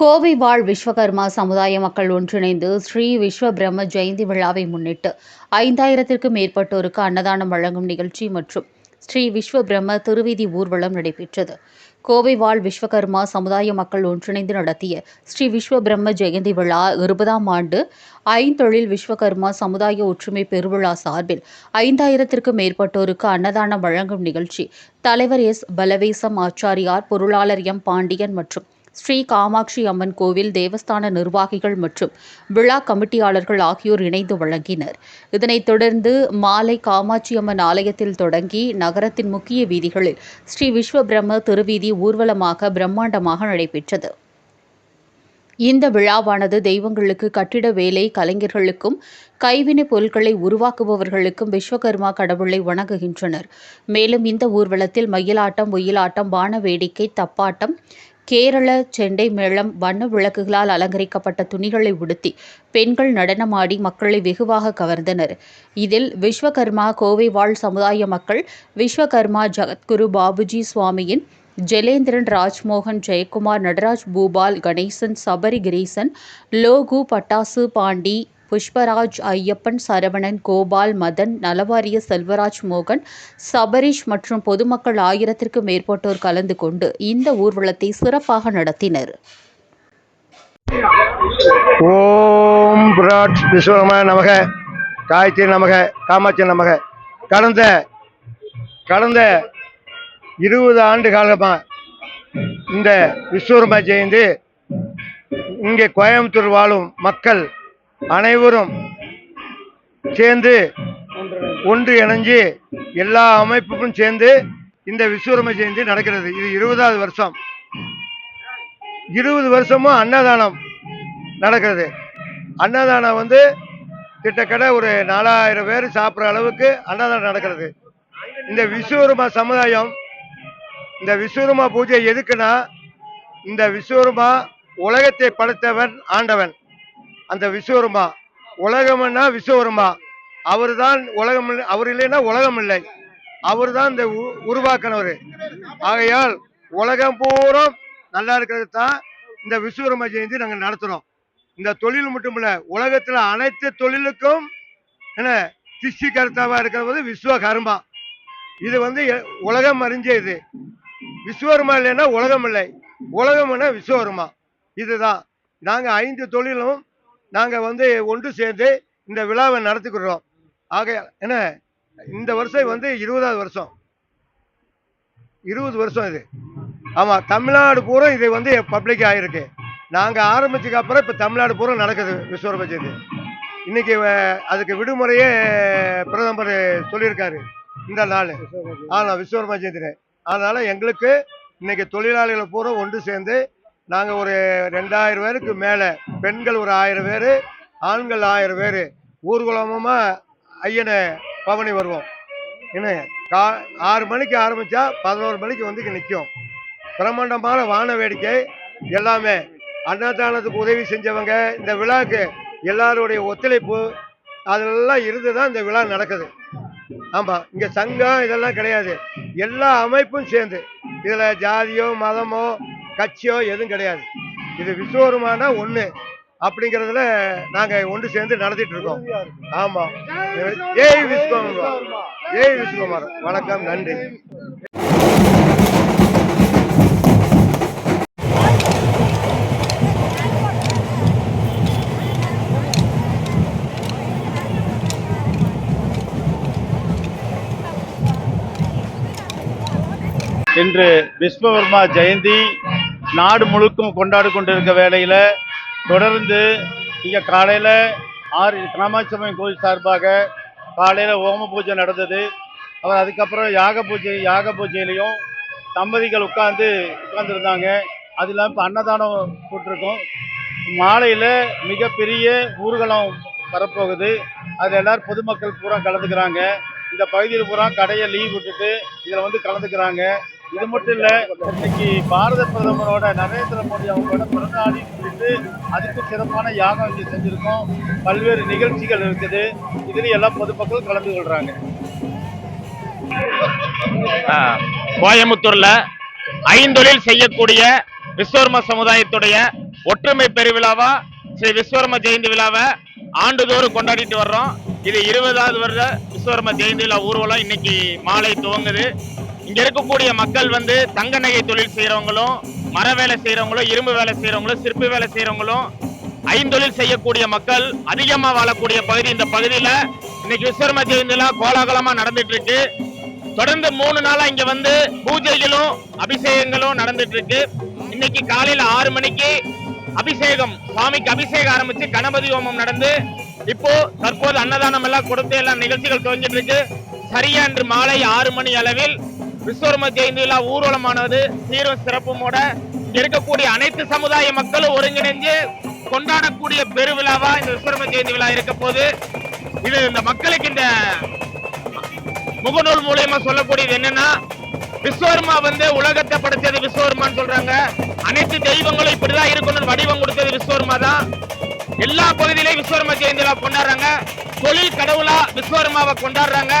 கோவை வாழ் விஸ்வகர்மா சமுதாய மக்கள் ஒன்றிணைந்து ஸ்ரீ விஸ்வ பிரம்ம ஜெயந்தி விழாவை முன்னிட்டு ஐந்தாயிரத்திற்கும் மேற்பட்டோருக்கு அன்னதானம் வழங்கும் நிகழ்ச்சி மற்றும் ஸ்ரீ விஸ்வ பிரம்ம திருவீதி ஊர்வலம் நடைபெற்றது. கோவை வாழ் விஸ்வகர்மா சமுதாய மக்கள் ஒன்றிணைந்து நடத்திய ஸ்ரீ விஸ்வ பிரம்ம ஜெயந்தி விழா இருபதாம் ஆண்டு ஐந்தொழில் விஸ்வகர்மா சமுதாய ஒற்றுமை பெருவிழா சார்பில் ஐந்தாயிரத்திற்கும் மேற்பட்டோருக்கு அன்னதானம் வழங்கும் நிகழ்ச்சி தலைவர் எஸ். பலவேசம் ஆச்சாரியார் பொருளாளர் எம். பாண்டியன் மற்றும் ஸ்ரீ காமாட்சி அம்மன் கோவில் தேவஸ்தான நிர்வாகிகள் மற்றும் விழா கமிட்டியாளர்கள் ஆகியோர் இணைந்து வழங்கினர். இதனைத் தொடர்ந்து மாலை காமாட்சி அம்மன் ஆலயத்தில் தொடங்கி நகரத்தின் முக்கிய வீதிகளில் ஸ்ரீ விஸ்வ பிரம்ம திருவீதி ஊர்வலமாக பிரம்மாண்டமாக நடைபெற்றது. இந்த விழாவானது தெய்வங்களுக்கு கட்டிட வேலை கலைஞர்களுக்கும் கைவினைப் பொருட்களை உருவாக்குபவர்களுக்கும் விஸ்வகர்மா கடவுளை வணங்குகின்றனர். மேலும் இந்த ஊர்வலத்தில் மயிலாட்டம் ஒயிலாட்டம் வான வேடிக்கை தப்பாட்டம் கேரள செண்டை மேளம் வண்ண விளக்குகளால் அலங்கரிக்கப்பட்ட துணிகளை உடுத்தி பெண்கள் நடனமாடி மக்களை வெகுவாக கவர்ந்தனர். இதில் விஸ்வகர்மா கோவை வாழ் சமுதாய மக்கள் விஸ்வகர்மா ஜகத்குரு பாபுஜி சுவாமியின் ஜெலேந்திரன் ராஜ்மோகன் ஜெயக்குமார் நடராஜ் பூபால் கணேசன் சபரி கிரீசன் லோகு பட்டாசு பாண்டி புஷ்பராஜ் ஐயப்பன் சரவணன் கோபால் மதன் நலவாரிய செல்வராஜ் மோகன் சபரீஷ் மற்றும் பொதுமக்கள் ஆயிரத்திற்கும் மேற்பட்டோர் கலந்து கொண்டு இந்த ஊர்வலத்தை சிறப்பாக நடத்தினர். ஓம் பிராட் நமக காயத்ரி நமக காமாட்சி நமக. கடந்த கடந்த இருபது ஆண்டு காலமாக இந்த விஸ்வரூப ஜெயந்தி இங்கே கோயம்புத்தூர் வாழும் மக்கள் அனைவரும் சேர்ந்து ஒன்று இணைஞ்சு எல்லா அமைப்புக்கும் சேர்ந்து இந்த விஸ்வரம ஜெயந்தி நடக்கிறது. இது இருபதாவது வருஷம். இருபது வருஷமும் அன்னதானம் நடக்கிறது. அன்னதானம் வந்து கிட்டத்தட்ட ஒரு நாலாயிரம் பேர் சாப்பிட்ற அளவுக்கு அன்னதானம் நடக்கிறது. இந்த விஸ்வரூபா சமுதாயம் இந்த விஸ்வரூபா பூஜை எதுக்குன்னா இந்த விஸ்வரூபா உலகத்தை படைத்தவன் ஆண்டவன். அந்த விஸ்வரூபா உலகம்னா விஸ்வரூபா அவர் தான் உலகம் அவர் இல்லைன்னா உலகம் இல்லை. அவர் தான் இந்த உ- உருவாக்கினவர். ஆகையால் உலகம் பூரா நல்லா இருக்கிறது தான் இந்த விஸ்வரூப ஜெயந்தி நாங்கள் நடத்துகிறோம் இந்த தொழில் மட்டும் இல்லை உலகத்தில் அனைத்து தொழிலுக்கும் என்ன சிஷ்டி கருத்தாவாக இருக்கிறது விஸ்வகர்மா. இது வந்து எ- உலகம் அறிஞ்ச இது. விஸ்வகர்மா இல்லைன்னா உலகம் இல்லை. உலகம்னா விஸ்வகர்மா. இதுதான். நாங்கள் ஐந்து தொழிலும் நாங்க வந்து ஒன்று சேர்ந்து இந்த விழாவை நடத்திக்கிறோம் ஆக என்ன? இந்த வருஷம் வந்து இருபதாவது வருஷம். இருபது வருஷம் இது. ஆமா தமிழ்நாடு பூரா இது வந்து பப்ளிக் ஆயிருக்கு. நாங்க ஆரம்பிச்சதுக்கு அப்புறம் இப்ப தமிழ்நாடு பூரா நடக்குது விஸ்வரூப ஜெயந்தி இன்னைக்கு அதுக்கு விடுமுறையே பிரதமர் சொல்லியிருக்காரு இந்த நாள். ஆனா விஸ்வரூப ஜெயந்தி அதனால எங்களுக்கு இன்னைக்கு தொழிலாளிகள் பூரா ஒன்று சேர்ந்து நாங்கள் ஒரு ரெண்டாயிரம் பேருக்கு மேலே பெண்கள் ஒரு ஆயிரம் பேர் ஆண்கள் ஆயிரம் பேர். ஊர்வலமா ஐயனை பவனி வருவோம். என்ன? கா ஆறு மணிக்கு ஆரம்பித்தா பதினோரு மணிக்கு வந்து நிற்கும் பிரம்மாண்டமான வான வேடிக்கை எல்லாமே. அன்னதானத்துக்கு உதவி செஞ்சவங்க இந்த விழாவுக்கு எல்லாருடைய ஒத்துழைப்பு அதெல்லாம் இருந்து தான் இந்த விழா நடக்குது. ஆமாம் இங்கே சங்கம் இதெல்லாம் கிடையாது. எல்லா அமைப்பும் சேர்ந்து. இதில் ஜாதியோ மதமோ கட்சியோ எதுவும் கிடையாது. இது விஸ்வரூமான ஒண்ணு அப்படிங்கிறதுல நாங்க ஒன்று சேர்ந்து நடத்திட்டு இருக்கோம். ஆமா. ஜெய் விஸ்வகுமார் ஜெய் விஸ்வகுமார் வணக்கம் நன்றி. இன்று விஸ்வகர்மா ஜெயந்தி நாடு முழுக்கும் கொண்டாடி கொண்டிருக்க வேளையில் தொடர்ந்து இங்கே காலையில் ஆறு காமாட்சி அம்மன் கோயில் சார்பாக காலையில் ஓம பூஜை நடந்தது. அப்புறம் அதுக்கப்புறம் யாக பூஜை யாக பூஜையிலையும் தம்பதிகள் உட்கார்ந்து உட்கார்ந்துருந்தாங்க. அது இல்லாமல் இப்போ அன்னதானம் போட்டிருக்கோம். மாலையில் மிகப்பெரிய ஊர்வலம் வரப்போகுது. அதில் எல்லோரும் பொதுமக்கள் பூரா கலந்துக்கிறாங்க. இந்த பகுதியில் பூரா கடையை லீவ் விட்டுட்டு இதில் வந்து கலந்துக்கிறாங்க. இது மட்டும் இல்ல இன்னைக்கு பாரத பிரதமரோட நரேந்திர மோடி அவங்களோட பிறந்தநாளின்னு குறித்து அதுக்கு சிறப்பான யாகம் இங்கே செஞ்சிருக்கோம். பல்வேறு நிகழ்ச்சிகள் இருக்குது. இதுல எல்லாம் பொதுமக்கள் கலந்து கொள்றாங்க. கோயம்புத்தூரில் ஐந்தொழில் செய்யக்கூடிய விஸ்வர்ம சமுதாயத்துடைய ஒற்றுமை பெருவிழாவா ஸ்ரீ விஸ்வர்ம ஜெயந்தி விழாவை ஆண்டுதோறும் கொண்டாடிட்டு வர்றோம். இது இருபதாவது வருட விஸ்வர்ம ஜெயந்தி விழா ஊர்வலம் இன்னைக்கு மாலை துவங்குது. இங்க இருக்கக்கூடிய மக்கள் வந்து தங்க நகை தொழில் செய்யறவங்களும் மர வேலை செய்யறவங்களும் இரும்பு வேலை செய்யறவங்களும் சிற்பி வேலை செய்யறவங்களும் ஐந்தொழில் செய்யக்கூடிய மக்கள் அதிகமா வாழக்கூடிய பகுதி இந்த பகுதியில. இன்னைக்கு விஸ்வரம ஜெயந்திலாம் கோலாகலமா நடந்துட்டு இருக்கு தொடர்ந்து மூணு நாளா இங்க வந்து பூஜைகளும் அபிஷேகங்களும் நடந்துட்டு இருக்கு இன்னைக்கு காலையில ஆறு மணிக்கு அபிஷேகம் சுவாமிக்கு அபிஷேகம் ஆரம்பிச்சு கணபதி ஹோமம் நடந்து இப்போ தற்போது அன்னதானம் எல்லாம் கொடுத்து எல்லாம் நிகழ்ச்சிகள் துவங்கிட்டு இருக்கு சரியா இன்று மாலை ஆறு மணி அளவில் விஸ்வரம ஜெயந்தி விழா ஊர்வலமானது சீரும் சிறப்புமோட இருக்கக்கூடிய அனைத்து சமுதாய மக்களும் ஒருங்கிணைஞ்சு கொண்டாடக்கூடிய பெருவிழாவா இந்த விஸ்வரம ஜெயந்தி விழா இருக்க போது இது இந்த மக்களுக்கு இந்த முகநூல் மூலியமா சொல்லக்கூடியது என்னன்னா விஸ்வர்மா வந்து உலகத்தை படைச்சது விஸ்வகர்மான்னு சொல்றாங்க. அனைத்து தெய்வங்களும் இப்படிதான் இருக்கணும்னு வடிவம் கொடுத்தது விஸ்வகர்மா தான் எல்லா பகுதியிலையும் விஸ்வகர்மா ஜெயந்தி விழா கொண்டாடுறாங்க. தொழில் கடவுளா விஸ்வகர்மாவை கொண்டாடுறாங்க.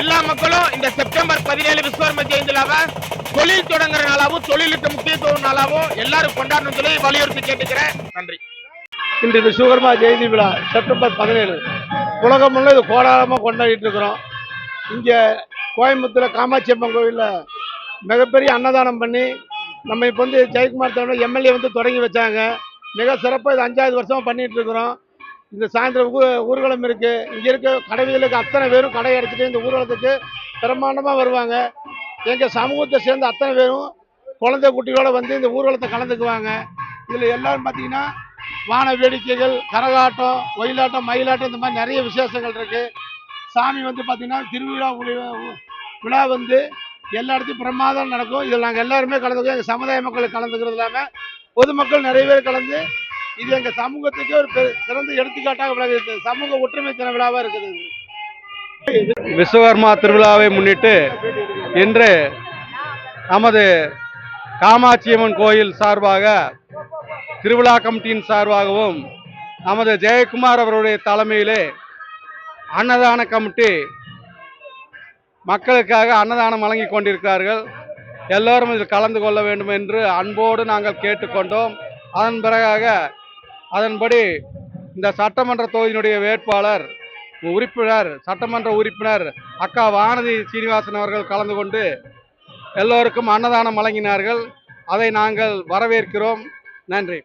எல்லா மக்களும் இந்த செப்டம்பர் பதினேழு விஸ்வகர்ம ஜெயந்தி விழாவை தொழில் தொடங்குற நாளாவும் தொழிலுக்கு முக்கியத்துவம் நாளாவும் எல்லாரும் கொண்டாடணும் சொல்லி வலியுறுத்தி கேட்டுக்கிறேன். நன்றி. இன்று விஸ்வகர்மா ஜெயந்தி விழா செப்டம்பர் பதினேழு. உலகம் முழுவதும் இது கோடாரமாக கொண்டாடிட்டு இருக்கிறோம். இங்கே கோயம்புத்தூர் காமாட்சி அம்மன் கோவிலில் மிகப்பெரிய அன்னதானம் பண்ணி நம்ம இப்போ வந்து ஜெயக்குமார் தலைவர் எம்எல்ஏ வந்து தொடங்கி வச்சாங்க. மிக சிறப்பாக இது அஞ்சாவது வருஷமாக பண்ணிகிட்டு இருக்கிறோம். இந்த சாயந்தரம் ஊ- ஊர்வலம் இருக்குது இங்கே இருக்க கடைவீதிகளுக்கு அத்தனை பேரும் கடை அடைச்சிட்டு இந்த ஊர்வலத்துக்கு பிரம்மாண்டமாக வருவாங்க. எங்கள் சமூகத்தை சேர்ந்த அத்தனை பேரும் குழந்தை குட்டிகளோடு வந்து இந்த ஊர்வலத்தை கலந்துக்குவாங்க. இதில் எல்லோரும் பார்த்தீங்கன்னா வான வேடிக்கைகள் கரகாட்டம் ஒயிலாட்டம் மயிலாட்டம் இந்த மாதிரி நிறைய விசேஷங்கள் இருக்குது சாமி வந்து பார்த்திங்கன்னா திருவிழா விழா வந்து எல்லா இடத்தையும் பிரமாதம் நடக்கும். இதில் நாங்கள் எல்லாருமே கலந்துக்குவோம். எங்கள் சமுதாய மக்கள் கலந்துக்கிறது இல்லாமல் பொதுமக்கள் நிறைய பேர் கலந்து இது எங்கள் சமூகத்துக்கு ஒரு சிறந்த எடுத்துக்காட்டாக விளங்குது சமூக ஒற்றுமை தின விழாவாக இருக்குது இது. விஸ்வகர்மா திருவிழாவை முன்னிட்டு இன்று நமது காமாட்சியம்மன் கோயில் சார்பாக திருவிழா கமிட்டியின் சார்பாகவும் நமது ஜெயக்குமார் அவருடைய தலைமையிலே அன்னதான கமிட்டி மக்களுக்காக அன்னதானம் வழங்கி கொண்டிருக்கிறார்கள் எல்லோரும் இதில் கலந்து கொள்ள வேண்டும் என்று அன்போடு நாங்கள் கேட்டுக்கொண்டோம். அதன் பிறகாக அதன்படி இந்த சட்டமன்ற தொகுதியினுடைய வேட்பாளர் உறுப்பினர் சட்டமன்ற உறுப்பினர் அக்கா வானதி சீனிவாசன் அவர்கள் கலந்து கொண்டு எல்லோருக்கும் அன்னதானம் வழங்கினார்கள். அதை நாங்கள் வரவேற்கிறோம். நன்றி.